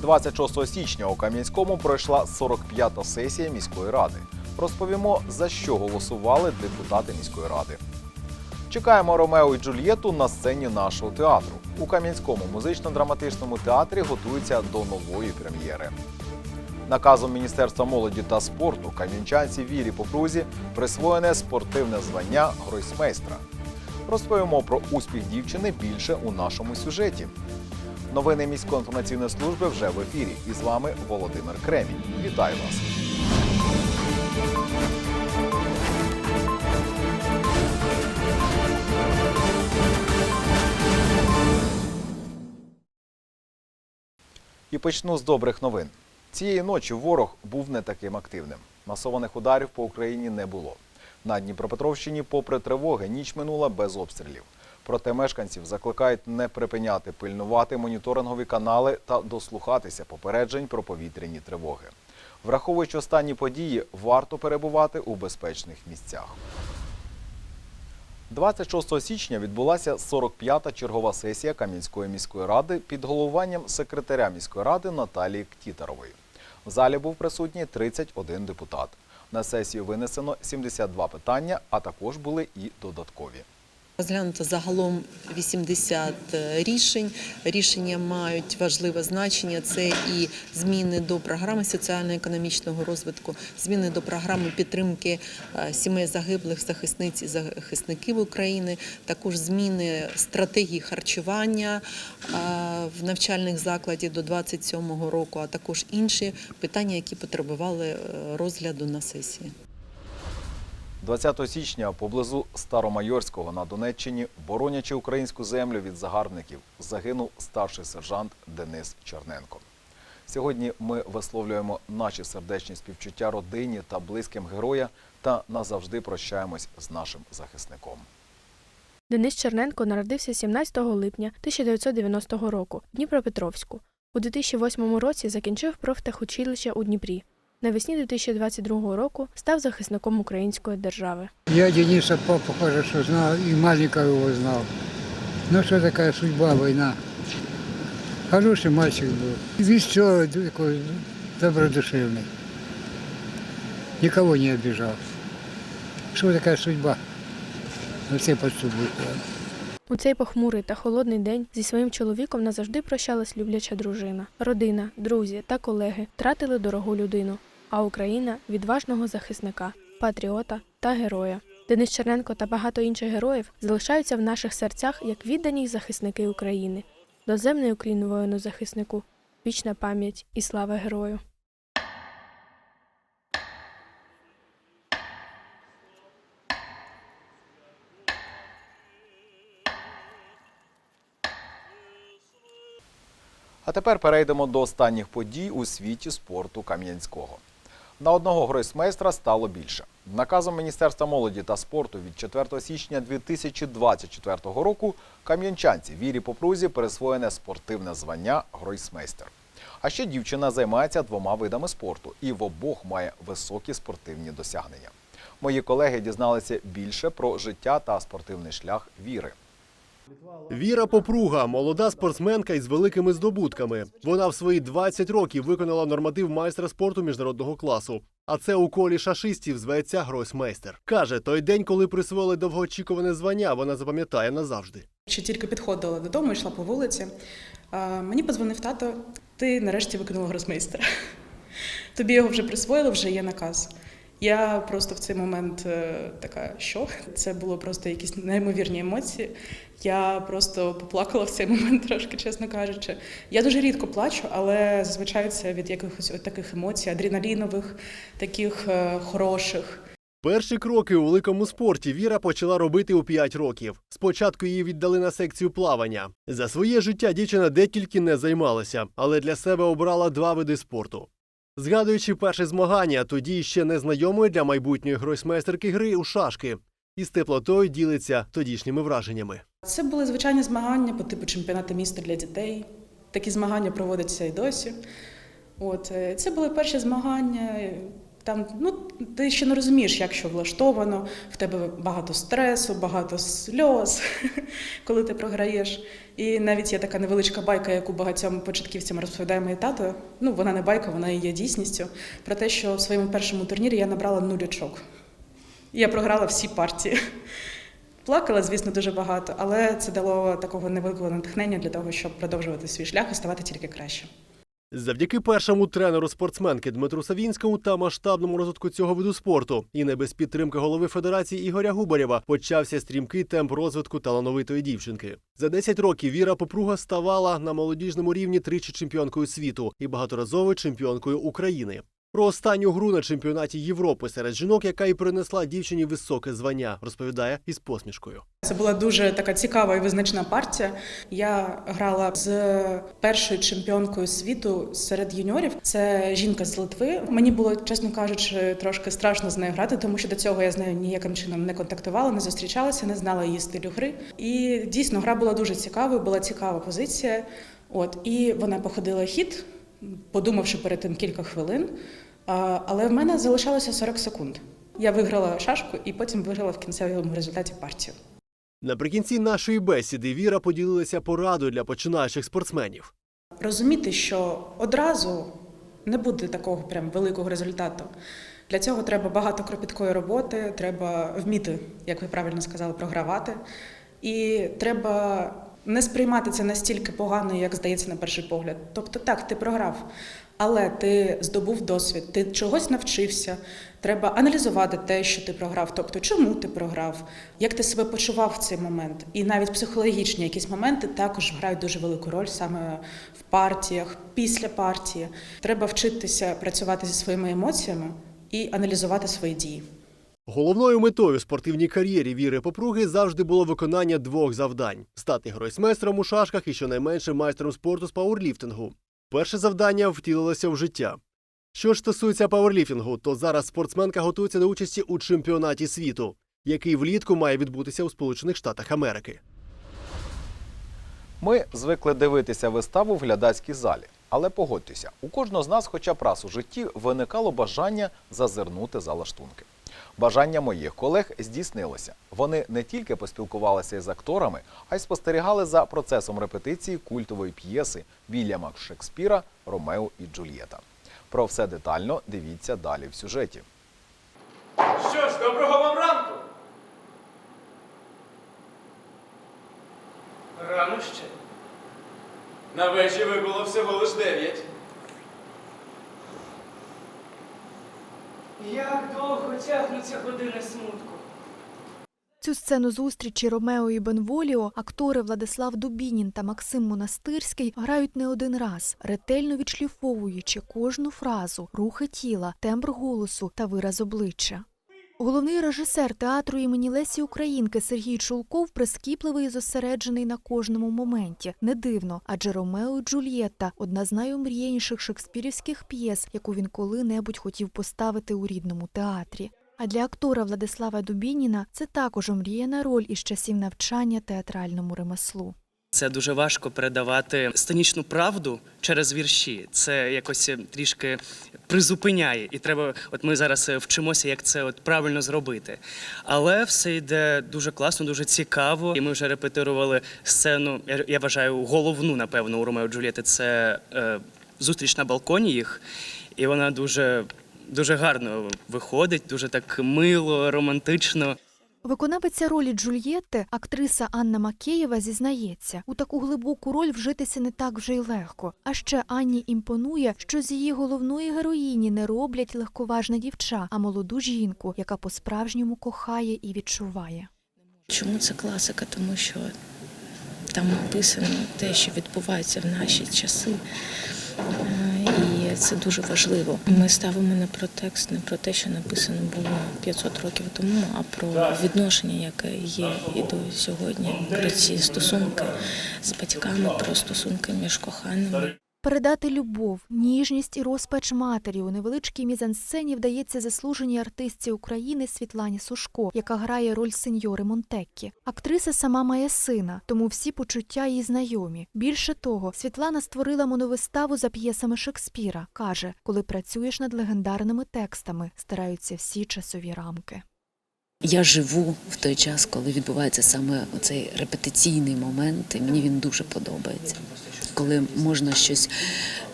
26 січня у Кам'янському пройшла 45-та сесія міської ради. Розповімо, за що голосували депутати міської ради. Чекаємо Ромео і Джульєту на сцені нашого театру. У Кам'янському музично-драматичному театрі готуються до нової прем'єри. Наказом Міністерства молоді та спорту кам'янчанці Вірі Попрузі присвоєне спортивне звання гройсмейстра. Розповімо про успіх дівчини більше у нашому сюжеті. Новини міської інформаційної служби вже в ефірі. І з вами Володимир Кремінь. Вітаю вас! І почну з добрих новин. Цієї ночі ворог був не таким активним. Масованих ударів по Україні не було. На Дніпропетровщині, попри тривоги, ніч минула без обстрілів. Проте мешканців закликають не припиняти пильнувати моніторингові канали та дослухатися попереджень про повітряні тривоги. Враховуючи останні події, варто перебувати у безпечних місцях. 26 січня відбулася 45-та чергова сесія Кам'янської міської ради під головуванням секретаря міської ради Наталії Ктітарової. В залі був присутній 31 депутат. На сесію винесено 72 питання, а також були і додаткові. Розглянуто загалом 80 рішень. Рішення мають важливе значення. Це і зміни до програми соціально-економічного розвитку, зміни до програми підтримки е, сімей загиблих захисниць і захисників України, також зміни стратегії харчування е, в навчальних закладів до 27 року, а також інші питання, які потребували е, розгляду на сесії. 20 січня поблизу Старомайорського на Донеччині, боронячи українську землю від загарбників, загинув старший сержант Денис Черненко. Сьогодні ми висловлюємо наші сердечні співчуття родині та близьким героя та назавжди прощаємось з нашим захисником. Денис Черненко народився 17 липня 1990 року в Дніпропетровську. У 2008 році закінчив профтехучилище у Дніпрі Навесні 2022 року став захисником української держави. Я Дениса папу хорошо знал, и маленького его знал. Ну что такая судьба, война. Хороший мальчик был. Веселый, такой добродушевный. Никого не обижал. Что такая судьба? На все подступы. У цей похмурий та холодний день зі своїм чоловіком назавжди прощалась любляча дружина. Родина, друзі та колеги втратили дорогу людину, а Україна відважного захисника, патріота та героя. Денис Черненко та багато інших героїв залишаються в наших серцях як віддані захисники України. Доземний уклін воїну захиснику, вічна пам'ять і слава герою. А тепер перейдемо до останніх подій у світі спорту Кам'янського. На одного гройсмейстра стало більше. Наказом Міністерства молоді та спорту від 4 січня 2024 року кам'янчанці Вірі Попрузі присвоєне спортивне звання гройсмейстер. А ще дівчина займається двома видами спорту і в обох має високі спортивні досягнення. Мої колеги дізналися більше про життя та спортивний шлях Віри. Віра Попруга молода спортсменка із великими здобутками. Вона в свої 20 років виконала норматив майстра спорту міжнародного класу. А це у колі шашистів зветься гросмейстер. Каже, той день, коли присвоїли довгоочікуване звання, вона запам'ятає назавжди. Ще тільки підходила додому, йшла по вулиці. Мені подзвонив тато, ти нарешті виконала гросмейстера. Тобі його вже присвоїли, вже є наказ. Я просто в цей момент е, така, що? Це було просто якісь неймовірні емоції. Я просто поплакала в цей момент, трошки, чесно кажучи. Я дуже рідко плачу, але зазвичай це від якихось от таких емоцій, адреналінових, таких е, хороших. Перші кроки у великому спорті Віра почала робити у 5 років. Спочатку її віддали на секцію плавання. За своє життя дівчина де тільки не займалася, але для себе обрала два види спорту. Згадуючи перше змагання, тоді ще незнайомої для майбутньої гросьмейстерки гри у шашки, із теплотою ділиться тодішніми враженнями. Це були звичайні змагання по типу чемпіонату міста для дітей. Такі змагання проводяться і досі. От, е, це були перші змагання. Там ну ти ще не розумієш, як що влаштовано. В тебе багато стресу, багато сльоз, коли ти програєш. І навіть є така невеличка байка, яку багатьом початківцям розповідає моє тато. Ну вона не байка, вона і є дійсністю. Про те, що в своєму першому турнірі я набрала нуль очок. Я програла всі партії. Плакала, звісно, дуже багато, але це дало такого невеликого натхнення для того, щоб продовжувати свій шлях і ставати тільки краще. Завдяки першому тренеру спортсменки Дмитру Савінському та масштабному розвитку цього виду спорту, і не без підтримки голови федерації Ігоря Губарєва почався стрімкий темп розвитку талановитої дівчинки. За 10 років Віра Попруга ставала на молодіжному рівні тричі чемпіонкою світу і багаторазовою чемпіонкою України. Про останню гру на чемпіонаті Європи серед жінок, яка і принесла дівчині високе звання, розповідає із посмішкою. Це була дуже така цікава і визначна партія. Я грала з першою чемпіонкою світу серед юніорів. Це жінка з Литви. Мені було, чесно кажучи, трошки страшно з нею грати, тому що до цього я з нею ніяким чином не контактувала, не зустрічалася, не знала її стилю гри. І дійсно гра була дуже цікавою, була цікава позиція. От і вона походила хід, подумавши перед тим кілька хвилин. Але в мене залишалося 40 секунд. Я виграла шашку і потім виграла в кінцевому результаті партію. Наприкінці нашої бесіди Віра поділилася порадою для починаючих спортсменів. Розуміти, що одразу не буде такого прям великого результату. Для цього треба багато кропіткої роботи, треба вміти, як ви правильно сказали, програвати. І треба не сприймати це настільки погано, як здається на перший погляд. Тобто, так, ти програв, але ти здобув досвід, ти чогось навчився. Треба аналізувати те, що ти програв, тобто чому ти програв, як ти себе почував в цей момент. І навіть психологічні якісь моменти також грають дуже велику роль саме в партіях, після партії. Треба вчитися працювати зі своїми емоціями і аналізувати свої дії. Головною метою в спортивній кар'єрі Віри Попруги завжди було виконання двох завдань: стати гройсмейстером у шашках і щонайменше майстром спорту з пауерліфтингу. Перше завдання втілилося в життя. Що ж стосується пауерліфтингу, то зараз спортсменка готується до участі у чемпіонаті світу, який влітку має відбутися у Сполучених Штатах Америки. Ми звикли дивитися виставу в глядацькій залі. Але погодьтеся, у кожного з нас хоча б раз у житті виникало бажання зазирнути за лаштунки. Бажання моїх колег здійснилося. Вони не тільки поспілкувалися із акторами, а й спостерігали за процесом репетиції культової п'єси Вільяма Шекспіра Ромео і Джульєта. Про все детально дивіться далі в сюжеті. Що ж, доброго вам ранку. Рано ще. На вежі вибуло всього лиш дев'ять. Як довго тягнуться години смутку? Цю сцену зустрічі Ромео і Бенволіо актори Владислав Дубінін та Максим Монастирський грають не один раз, ретельно відшліфовуючи кожну фразу, рухи тіла, тембр голосу та вираз обличчя. Головний режисер театру імені Лесі Українки Сергій Чулков прискіпливий і зосереджений на кожному моменті. Не дивно, адже Ромео і Джульєтта одна з найомріяніших шекспірівських п'єс, яку він коли-небудь хотів поставити у рідному театрі. А для актора Владислава Дубініна це також омріяна роль із часів навчання театральному ремеслу. Це дуже важко передавати сценічну правду через вірші. Це якось е, трішки призупиняє, і треба. От ми зараз е, вчимося, як це от правильно зробити. Але все йде дуже класно, дуже цікаво. І ми вже репетирували сцену. Я, вважаю, головну, напевно, у Ромео і Джульєти це е, зустріч на балконі їх, і вона дуже. Дуже гарно виходить, дуже так мило, романтично. Виконавиця ролі Джульєтти, актриса Анна Макеєва, зізнається, у таку глибоку роль вжитися не так вже й легко. А ще Анні імпонує, що з її головної героїні не роблять легковажне дівча, а молоду жінку, яка по-справжньому кохає і відчуває. Чому це класика? Тому що там описано те, що відбувається в наші часи. Е, І це дуже важливо. Ми ставимо не про текст, не про те, що написано було 500 років тому, а про відношення, яке є і до сьогодні, про ці стосунки з батьками, про стосунки між коханими. Передати любов, ніжність і розпач матері у невеличкій мізансцені вдається заслуженій артистці України Світлані Сушко, яка грає роль сеньори Монтеккі. Актриса сама має сина, тому всі почуття їй знайомі. Більше того, Світлана створила моновиставу за п'єсами Шекспіра. каже, коли працюєш над легендарними текстами, стараються всі часові рамки. Я живу в той час, коли відбувається саме оцей репетиційний момент, і мені він дуже подобається. Коли можна щось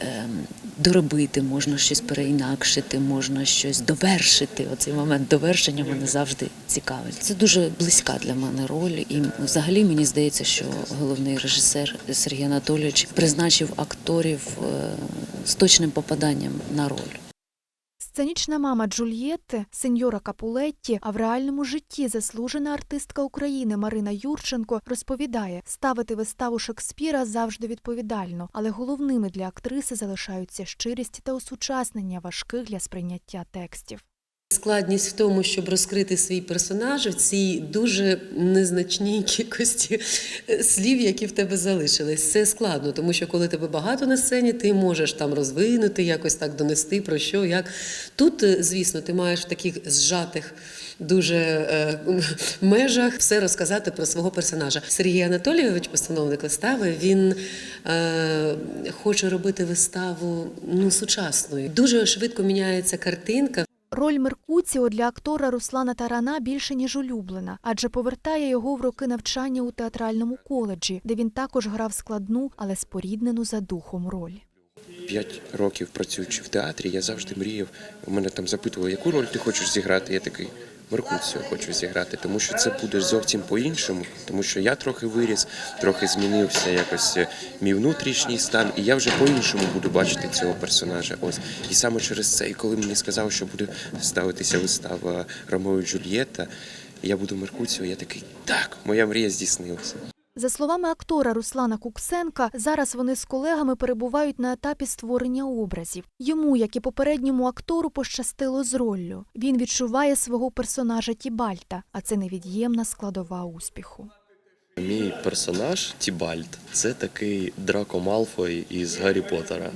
ем, доробити, можна щось переінакшити, можна щось довершити. Оцей момент довершення мене завжди цікавить. Це дуже близька для мене роль, і взагалі мені здається, що головний режисер Сергій Анатолійович призначив акторів е, з точним попаданням на роль. Сценічна мама Джульєтти, сеньора Капулетті, а в реальному житті заслужена артистка України Марина Юрченко розповідає, ставити виставу Шекспіра завжди відповідально, але головними для актриси залишаються щирість та осучаснення важких для сприйняття текстів. Складність в тому, щоб розкрити свій персонаж в цій дуже незначній кількості е, слів, які в тебе залишились. Це складно, тому що коли тебе багато на сцені, ти можеш там розвинути, якось так донести про що, як. Тут, е, звісно, ти маєш в таких зжатих дуже е, межах все розказати про свого персонажа. Сергій Анатолійович, постановник вистави, він е, хоче робити виставу ну, сучасною. Дуже швидко міняється картинка. Роль Меркуціо для актора Руслана Тарана більше ніж улюблена, адже повертає його в роки навчання у театральному коледжі, де він також грав складну, але споріднену за духом роль. П'ять років працюючи в театрі, я завжди мріяв. У мене там запитували, яку роль ти хочеш зіграти. Я такий Меркуціо хочу зіграти, тому що це буде зовсім по-іншому. Тому що я трохи виріс, трохи змінився якось е, мій внутрішній стан, і я вже по-іншому буду бачити цього персонажа. Ось і саме через це, і коли мені сказали, що буде ставитися вистава Ромео і Джульєта, я буду Меркуціо, я такий так, моя мрія здійснилася. За словами актора Руслана Куксенка, зараз вони з колегами перебувають на етапі створення образів. Йому, як і попередньому актору, пощастило з роллю. Він відчуває свого персонажа Тібальта, а це невід'ємна складова успіху. Мій персонаж Тібальд це такий Драко Малфой із Гаррі Поттера.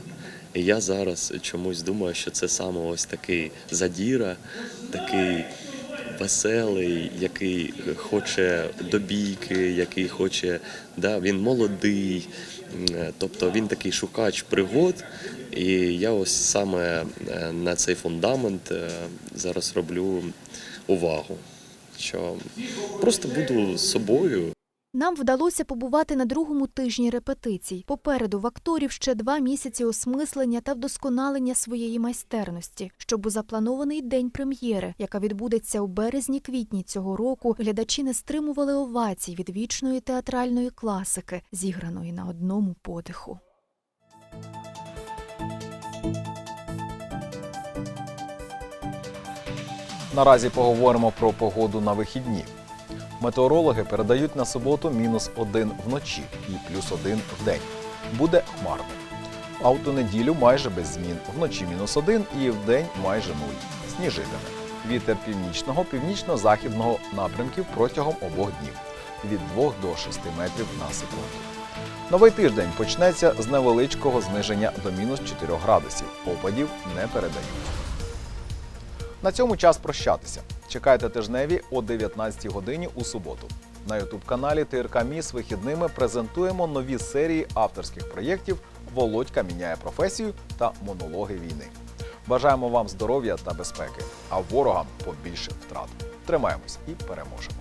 І я зараз чомусь думаю, що це саме ось такий задіра, такий веселий, який хоче до бійки, який хоче, да, він молодий, тобто він такий шукач пригод. І я ось саме е, на цей фундамент е, зараз роблю увагу, що просто буду собою. Нам вдалося побувати на другому тижні репетицій. Попереду в акторів ще два місяці осмислення та вдосконалення своєї майстерності, щоб у запланований день прем'єри, яка відбудеться у березні-квітні цього року, глядачі не стримували овацій від вічної театральної класики, зіграної на одному подиху. Наразі поговоримо про погоду на вихідні. Метеорологи передають на суботу мінус один вночі і плюс один вдень. Буде хмарно. А в ту неділю майже без змін. Вночі мінус один і вдень майже нуль. Сніжитиме. Вітер північного, північно-західного напрямків протягом обох днів від 2 до 6 метрів на секунду. Новий тиждень почнеться з невеличкого зниження до мінус 4 градусів. Опадів не передають. На цьому час прощатися. Чекайте тижневі о 19 годині у суботу. На ютуб-каналі ТРК Міс вихідними презентуємо нові серії авторських проєктів Володька міняє професію та монологи війни. Бажаємо вам здоров'я та безпеки, а ворогам побільше втрат. Тримаємось і переможемо.